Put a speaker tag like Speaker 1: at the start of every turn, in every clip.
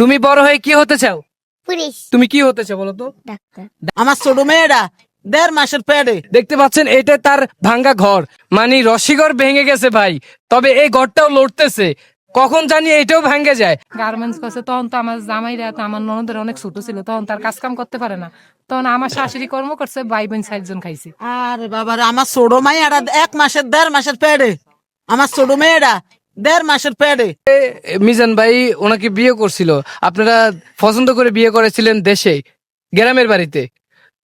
Speaker 1: তুমি বড় হয়ে কি হতে চাও?
Speaker 2: পুলিশ।
Speaker 1: তুমি কি হতে চাও বলো তো?
Speaker 2: ডাক্তার।
Speaker 3: আমার ছোট মেয়েরা দেড় মাসের পেটে।
Speaker 1: দেখতে পাচ্ছেন এটা তার ভাঙ্গা ঘর। মানে রশিঘর ভেঙে গেছে ভাই। তবে এই ঘরটাও লড়তেছে। কখন জানি এটাও ভেঙে যায়।
Speaker 4: গার্মেন্টস করছে তখন তো আমার জামাইরা তো আমার ননদের অনেক ছোট ছিল তখন তার কাজ কাম করতে পারে না। তখন আমার শাশুড়ি কর্ম করছে ভাই বোন জন খাইছে।
Speaker 3: আরে বাবা রে, আমার ছোট মেয়েরা এক মাসের দেড় মাসের পেটে। আমার ছোট মেয়েরা দেড় মাসের
Speaker 1: প্যাডে। মিজান ভাই, ওনাকে বিয়ে করছিল। আপনারা পছন্দ করে বিয়ে করেছিলেন দেশে, গ্রামের বাড়িতে।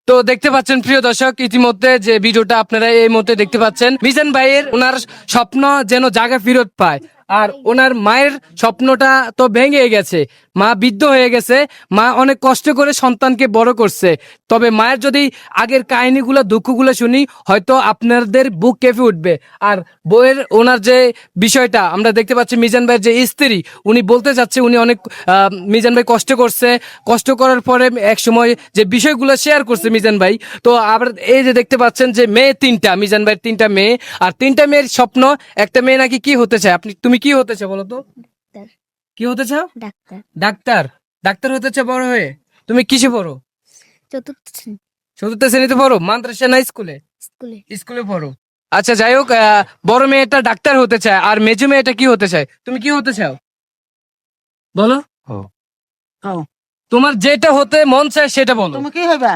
Speaker 1: তো দেখতে পাচ্ছেন, প্রিয় দর্শক, ইতিমধ্যে যে ভিডিওটা আপনারা এই মুহূর্তে দেখতে পাচ্ছেন, মিজান ভাইয়ের ওনার স্বপ্ন যেন জায়গা ফিরত পায়। আর ওনার মায়ের স্বপ্নটা তো ভেঙে গেছে। মা বৃদ্ধ হয়ে গেছে, মা অনেক কষ্ট করে সন্তানকে বড় করছে। তবে মায়ের যদি আগের কাহিনীগুলো, দুঃখগুলো শুনি, হয়তো আপনাদের বুক কেঁপে উঠবে। আর বইয়ের ওনার যে বিষয়টা, আমরা দেখতে পাচ্ছি মিজান ভাইয়ের যে স্ত্রী, উনি বলতে চাচ্ছে উনি অনেক মিজান ভাই কষ্ট করছে। কষ্ট করার পরে এক সময় যে বিষয়গুলো শেয়ার করছে মিজান ভাই, তো আবার এই যে দেখতে পাচ্ছেন যে মেয়ে তিনটা, মিজান ভাইয়ের তিনটা মেয়ে। আর তিনটা মেয়ের স্বপ্ন, একটা মেয়ে নাকি কি হতে চায়? আপনি, তুমি কি হতে চাও বলো তো? কি হতে চাও?
Speaker 2: ডাক্তার।
Speaker 1: ডাক্তার? ডাক্তার হতে চাও বড় হয়ে? তুমি কিসে পড়ো?
Speaker 2: চতুর্থ শ্রেণি।
Speaker 1: চতুর্থ শ্রেণীতে পড়ো? মাদ্রাসা না স্কুলে?
Speaker 2: স্কুলে।
Speaker 1: স্কুলে পড়ো। আচ্ছা যাই হোক আহ, বড় মেয়েটা ডাক্তার হতে চায় আর মেজো মেয়েটা কি হতে চায়? তুমি কি হতে চাও? বলো।
Speaker 3: ও।
Speaker 1: তোমার যেটা হতে মন চায় সেটা বলো।
Speaker 3: তুমি কি হইবা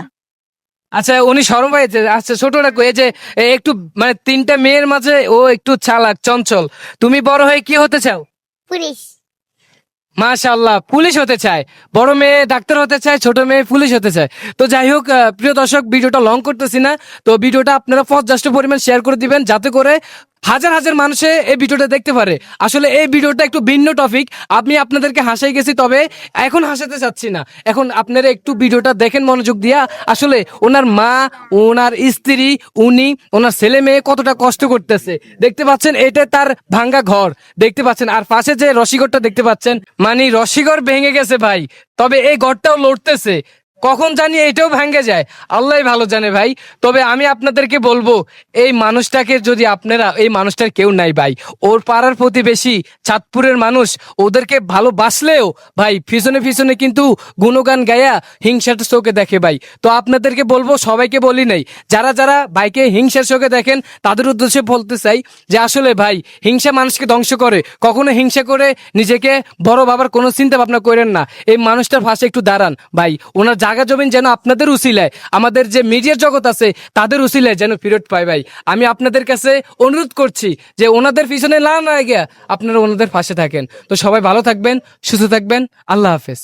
Speaker 1: আচ্ছা উনি সরম পাইছে। আচ্ছা ছোটটা কই এই যে একটু মানে তিনটা মেয়ের মাঝে ও একটু চালাক চঞ্চল। তুমি বড় হয়ে কি হতে চাও?
Speaker 2: পুলিশ।
Speaker 1: মাশাল্লাহ পুলিশ হতে চায়। বড় মেয়ে ডাক্তার হতে চায়, ছোট মেয়ে পুলিশ হতে চায়। তো যাই হোক প্রিয় দর্শক, ভিডিওটা লং করতেছি না। তো ভিডিওটা আপনারা পর্যাপ্ত পরিমাণ শেয়ার করে দিবেন, যাতে করে হাজার হাজার মানুষে এই ভিডিওটা দেখতে পারে। আসলে এই ভিডিওটা একটু ভিন্ন টপিক আমি আপনাদেরকে হাসাই গেছি, তবে এখন হাসাতে চাচ্ছি না। এখন আপনারা একটু ভিডিওটা দেখেন মনোযোগ দিয়া। আসলে ওনার মা, ওনার স্ত্রী, উনি, ওনার ছেলে মেয়ে কতটা কষ্ট করতেছে। দেখতে পাচ্ছেন, এটা তার ভাঙ্গা ঘর। দেখতে পাচ্ছেন, আর পাশে যে রসিঘরটা দেখতে পাচ্ছেন মানে রসিঘর ভেঙে গেছে ভাই। তবে এই ঘরটাও লড়তেছে। কখন জানি এটাও ভেঙে যায়। আল্লাহ ভালো জানে ভাই। তবে আমি আপনাদেরকে বলব, এই মানুষটাকে যদি আপনারা, এই মানুষটার কেউ নাই ভাই। ওর পাড়ার প্রতিবেশী চাঁদপুরের মানুষ, ওদেরকে ভালোবাসলেও ভাই, পিছনে পিছনে কিন্তু গুণগান গায়া হিংসার চোখে দেখে ভাই। তো আপনাদেরকে বলব, সবাইকে বলি নাই, যারা যারা ভাইকে হিংসার চোখে দেখেন, তাদের উদ্দেশ্যে বলতে চাই যে আসলে ভাই, হিংসা মানুষকে ধ্বংস করে। কখনো হিংসা করে নিজেকে বড় বাবার কোনো চিন্তা ভাবনা করেন না। এই মানুষটার পাশে একটু দাঁড়ান ভাই। ওনার জায়গা জমিন যেন আপনাদের উসিলায়, আমাদের যে মিডিয়ার জগৎ আছে তাদের উসিলায় যেন ফিরত পায় ভাই। আমি আপনাদের কাছে অনুরোধ করছি যে ওনাদের পিছনে না না গিয়া আপনারা ওনাদের পাশে থাকেন। তো সবাই ভালো থাকবেন, সুস্থ থাকবেন, আল্লাহ হাফেজ।